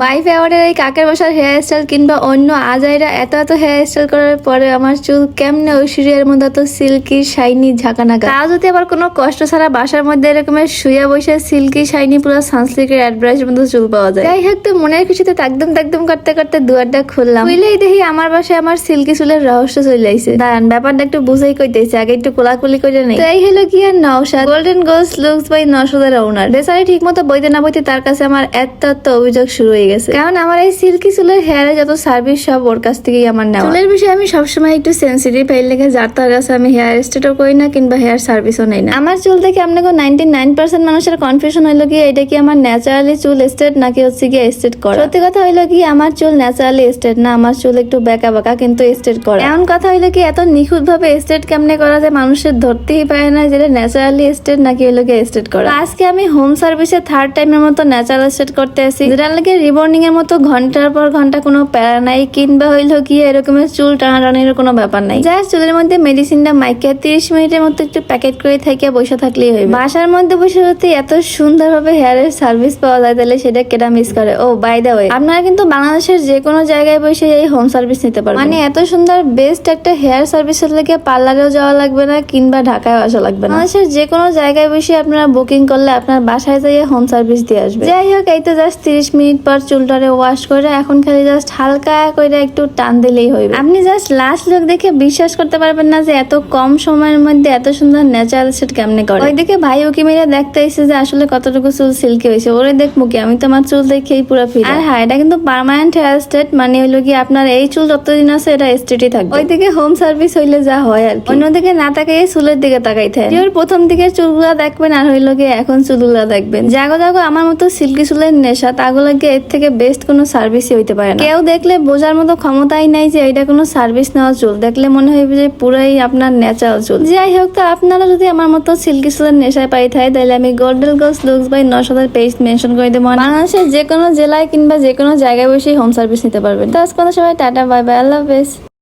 Wife অ্যাওয়ার্ডের এই কাকের বসার হেয়ার স্টাইল কিংবা অন্য আজাইরা এত এত হেয়ার স্টাইল করার পরে আমার চুল কেমনে ঐশ্বরিয়ার মধ্যে এত সিল্কি শাইনি ঝাঁকানাকা তাও যদি আবার কোনো কষ্ট ছাড়া বাসার মধ্যে এরকমের শুয়ে বসে সিল্কি শাইনি পুরো সানসিল্কের অ্যাডভাইসের মতো চুল পাওয়া যায়। যাই হোক তো, মনের খুশিতে তাকদম তাকদম করতে করতে দুয়ারটা খুললাম। খুলেই দেখি আমার বাসায় আমার সিল্কি চুলের রহস্য চলে আইছে। দাঁড়ান, ব্যাপারটা একটু বুঝাই কইতেছে, আগে একটু কোলাকুলি করে নেই। তাই হলো কি আর Naushad? Golden goals looks by নওশাদের ওনার বেচারি ঠিক মতো বইতে না বইতে তার কাছে আমার এত এত অভিযোগ শুরু হয়ে গেছে। কারণ আমার এই সিল্কি চুলের হেয়ারে যত সার্ভিস সব ওর কাছ থেকেই আমার নেওয়া। চুলের বিষয়ে আমি সবসময় একটু সেন্সিটিভ এই লেগে যার তার কাছে আমি হেয়ার স্টেটও করি না কিংবা হেয়ার সার্ভিসও নেই না। আমার চুল দেখে আপনাকে নাইনটি নাইন পার্সেন্ট মানুষের কনফিউশন হইল কি এটা কি আমার ন্যাচারালি চুল স্টেট নাকি হচ্ছে কি স্টেট করা? সত্যি কথা হইল কি আমার চুল ন্যাচারালি স্টেট না আমার চুল একটু বেঁকা বাঁকা কিন্তু স্টেট করা। এমন কথা হইল কি এত নিখুঁত ভাবে স্টেট কেমনে করা যায় মানুষের ধরতেই পারে না যেটা ন্যাচারালি স্টেট নাকি হইল কি স্টেট করা। আজকে আমি হোম সার্ভিসে থার্ড টাইমের মতো ন্যাচারাল স্টেট করতে আসি। যেটা লাগে রিবর্নিং এর মতো ঘণ্টার পর ঘণ্টা কোনো প্যারা নাই, কিংবা হইল কি এরকমের চুল টানাটানির কোনো ব্যাপার নাই। যা চুলের মধ্যে মেডিসিনটা মাইকে তিরিশ মিনিটের মতো একটু প্যাকেট করে থেকে বসে থাকলেই হইবে। বাসার মধ্যে বসে যদি এত সুন্দরভাবে হেয়ারের সার্ভিস পাওয়া যায়, তাহলে সেটা কেটা মিস করে? ও বাই দা ওয়ে আপনারা কিন্তু বাংলাদেশের যে কোনো জায়গায় বসে এই হোম সার্ভিস নিতে পারবেন। মানে এত সুন্দর বেস্ট একটা হেয়ার সার্ভিসের লেগে পার্লারেও যাওয়া লাগবে না, কিংবা ঢাকায় আসা লাগবে না? বাংলাদেশের যে কোনো জায়গায় বসে আপনারা বুকিং করলে আপনার বাসায় যাইয়ে হোম সার্ভিস দিয়ে আসবে। যাই হোক, এই তো জাস্ট তিরিশ মিনিট পর চুলটারে ওয়াশ করে এখন খালি জাস্ট হালকা করে একটু টান দিলেই হইবে। আপনি জাস্ট লাস্ট লুক দেখে বিশ্বাস করতে পারবেন না যে এত কম সময়ের মধ্যে এত সুন্দর ন্যাচারাল সেট কেমনে করে। ওইদিকে ভাই ওকে মেরে দেখতে এসে যে আসলে কতটুকু চুল সিল্কি হয়েছে ওরে দেখব কি আমি তো আমার চুল দেখেই পুরো ফিল আর হ্যাঁ এটা কিন্তু পার্মানেন্ট হেয়ার স্টেট মানে হইল কি আপনার এই চুল যতদিন আছে এটা স্টেটই থাকবে। ওইদিকে হোম সার্ভিস হইলে যা হয় আর কি। অন্যদিকে না তাকাই চুলের দিকে তাকাই থাকে ওর প্রথম দিকে চুলগুলা দেখবেন আর হইল কি এখন চুলগুলা দেখবেন। জাগো জাগো আমার মতো সিল্কি চুলের নেশা তাগুলোকে থেকে বেস্ট কোনো সার্ভিসই হইতে পারে না। কেউ দেখলে বোঝার মতো ক্ষমতাই নাই যে এটা কোনো সার্ভিস নেওয়া চুল। দেখলে মনে হইবে যে পুরাই আপনার ন্যাচারাল চুল। যাই হোক, তো আপনারা যদি আমার মতো সিল্কি চুলের নেশায় পাই থাকে তাহলে আমি গোল্ডেল গোস লুকস বাই নশাদের পেস্ট মেনশন করে দেবো। বাংলাদেশের যে কোনো জেলায় কিংবা যে কোনো জায়গায় বসেই হোম সার্ভিস নিতে পারবেন। তো আজকে সবাই টাটা বাই বাই আল্লাহ